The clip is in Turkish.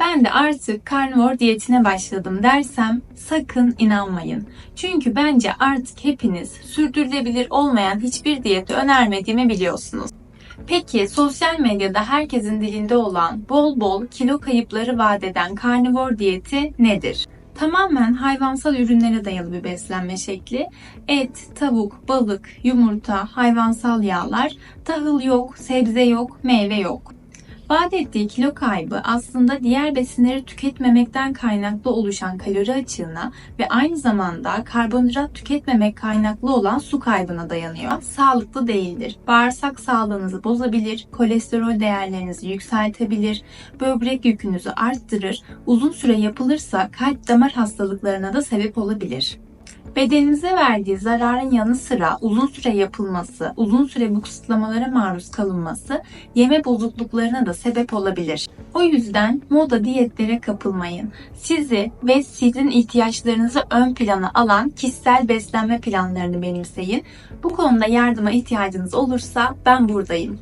Ben de artık karnivor diyetine başladım dersem sakın inanmayın. Çünkü bence artık hepiniz sürdürülebilir olmayan hiçbir diyeti önermediğimi biliyorsunuz. Peki sosyal medyada herkesin dilinde olan bol bol kilo kayıpları vaat eden karnivor diyeti nedir? Tamamen hayvansal ürünlere dayalı bir beslenme şekli. Et, tavuk, balık, yumurta, hayvansal yağlar, tahıl yok, sebze yok, meyve yok. Vaat ettiği kilo kaybı aslında diğer besinleri tüketmemekten kaynaklı oluşan kalori açığına ve aynı zamanda karbonhidrat tüketmemek kaynaklı olan su kaybına dayanıyor. Sağlıklı değildir. Bağırsak sağlığınızı bozabilir, kolesterol değerlerinizi yükseltebilir, böbrek yükünüzü arttırır, uzun süre yapılırsa kalp damar hastalıklarına da sebep olabilir. Bedeninize verdiği zararın yanı sıra uzun süre yapılması, uzun süre bu kısıtlamalara maruz kalınması yeme bozukluklarına da sebep olabilir. O yüzden moda diyetlere kapılmayın. Sizi ve sizin ihtiyaçlarınızı ön plana alan kişisel beslenme planlarını benimseyin. Bu konuda yardıma ihtiyacınız olursa ben buradayım.